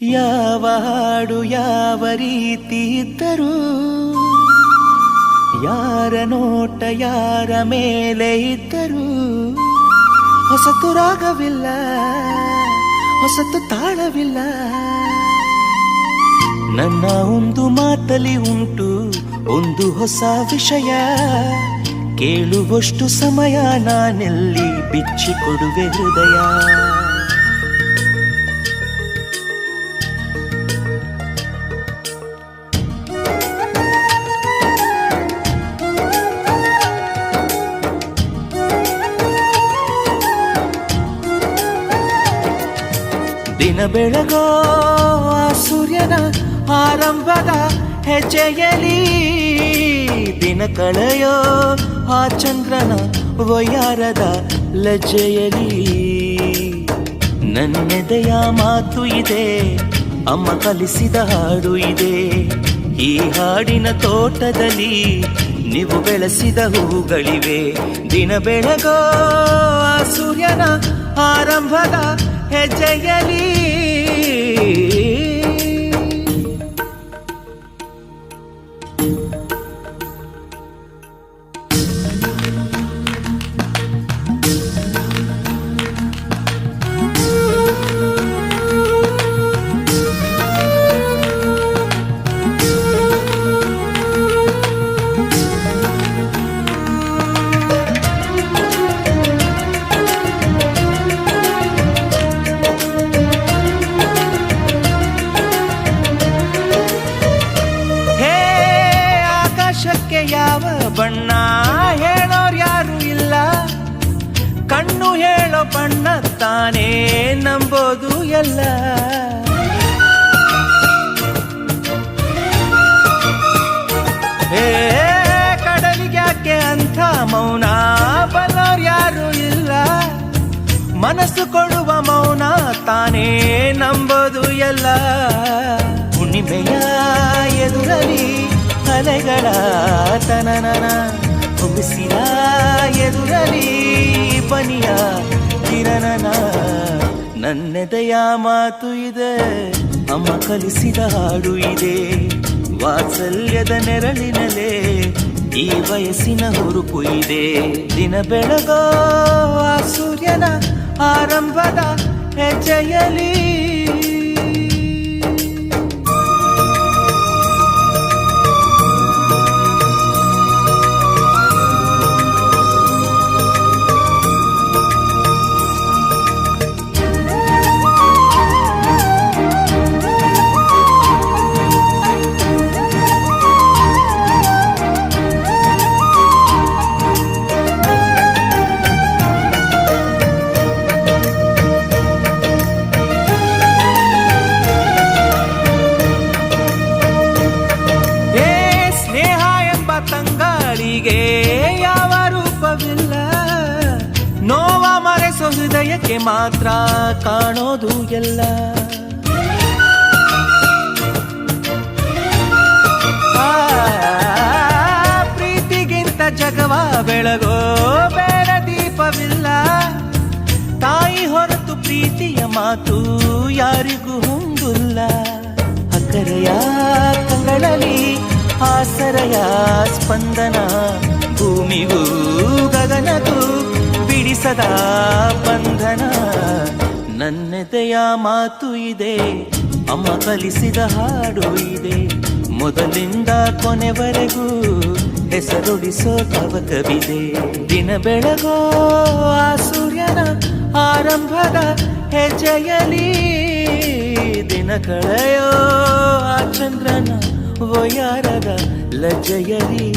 ಯಾವ ಹಾಡು ಯಾವ ರೀತಿ ಇದ್ದರೂ ಯಾರ ನೋಟ ಯಾರ ಮೇಲೆ ಇದ್ದರೂ ಹೊಸತು ರಾಗವಿಲ್ಲ ಹೊಸತು ತಾಳವಿಲ್ಲ. ನನ್ನ ಒಂದು ಮಾತಲಿ ಉಂಟು, ಒಂದು ಹೊಸ ವಿಷಯ. ಕೇಳುವಷ್ಟು ಸಮಯ ನಾನೆಲ್ಲಿ ಬಿಚ್ಚಿಕೊಡುವೆ ಹೃದಯ. ದಿನ ಬೆಳಗೋ ಸೂರ್ಯನ ಆರಂಭದ ಹೆಜ್ಜೆಯಲಿ ದಿನ ಕಳೆಯೋ ಆ ಚಂದ್ರನ ವಯಾರದ ಲಜ್ಜೆಯಲಿ ನನ್ನೆದೆಯ ಮಾತು ಇದೆ, ಅಮ್ಮ ಕಲಿಸಿದ ಹಾಡು ಇದೆ. ಈ ಹಾಡಿನ ತೋಟದಲ್ಲಿ ನೀವು ಬೆಳೆಸಿದ ಹೂಗಳಿವೆ ದಿನ ಬೆಳಗೋ ಸೂರ್ಯನ ಆರಂಭದ ಹೆಜ್ಜೆಯಲಿ ಹೇಳೋ ಬಣ್ಣ ತಾನೇ ನಂಬೋದು ಎಲ್ಲ. ಕಡಲಿಗ್ಯಾಕೆ ಅಂಥ ಮೌನ? ಬಲ್ಲೋರ್ ಯಾರು ಇಲ್ಲ. ಮನಸ್ಸು ಕೊಡುವ ಮೌನ ತಾನೇ ನಂಬೋದು ಎಲ್ಲ. ಹುಣ್ಣಿಮೆಯ ಎದುರಲಿ ಅಲೆಗಳ ತನನನ ಹುಗಿಸಿದ ಎದುರಲಿ ಬನಿಯ ಕಿರಣನ ನನ್ನೆದೆಯ ಮಾತು ಇದೆ. ಅಮ್ಮ ಕಲಿಸಿದ ಹಾಡು ಇದೆ. ವಾತ್ಸಲ್ಯದ ನೆರಳಿನಲೇ ಈ ವಯಸ್ಸಿನ ಹುರುಪು ಇದೆ. ದಿನ ಬೆಳಗೋ ಸೂರ್ಯನ ಆರಂಭದ ಹೆಜ್ಜೆಯಲಿ ತಂಗಾಳಿಗೆ ಯಾವ ರೂಪವಿಲ್ಲ. ನೋವ ಮರೆಸೋ ಹೃದಯಕ್ಕೆ ಮಾತ್ರ ಕಾಣೋದು ಎಲ್ಲ. ಪ್ರೀತಿಗಿಂತ ಜಗವ ಬೆಳಗೋ ಬೇಡ ದೀಪವಿಲ್ಲ. ತಾಯಿ ಹೊರತು ಪ್ರೀತಿಯ ಮಾತು ಯಾರಿಗೂ ಹುಂಗುಲ್ಲ ಅಕ್ಕರೆಯ ಕಂಗಳಲ್ಲಿ ಆಸರೆಯ ಸ್ಪಂದನ, ಭೂಮಿಗೂ ಗಗನಗೂ ಬಿಡಿಸದ ಬಂಧನ. ನನ್ನೆದೆಯ ಮಾತು ಇದೆ, ಅಮ್ಮ ಕಲಿಸಿದ ಹಾಡು ಇದೆ. ಮೊದಲಿಂದ ಕೊನೆವರೆಗೂ ಹೆಸರುಡಿಸೋ ಕವಕವಿದೆ ದಿನ ಬೆಳಗೋ ಆ ಸೂರ್ಯನ ಆರಂಭದ ಹೆಜ್ಜೆಯಲಿ ದಿನ ಕಳೆಯೋ ಆ ಚಂದ್ರನ ವಯಾರದ ಲಜ್ಜೆಯಲಿ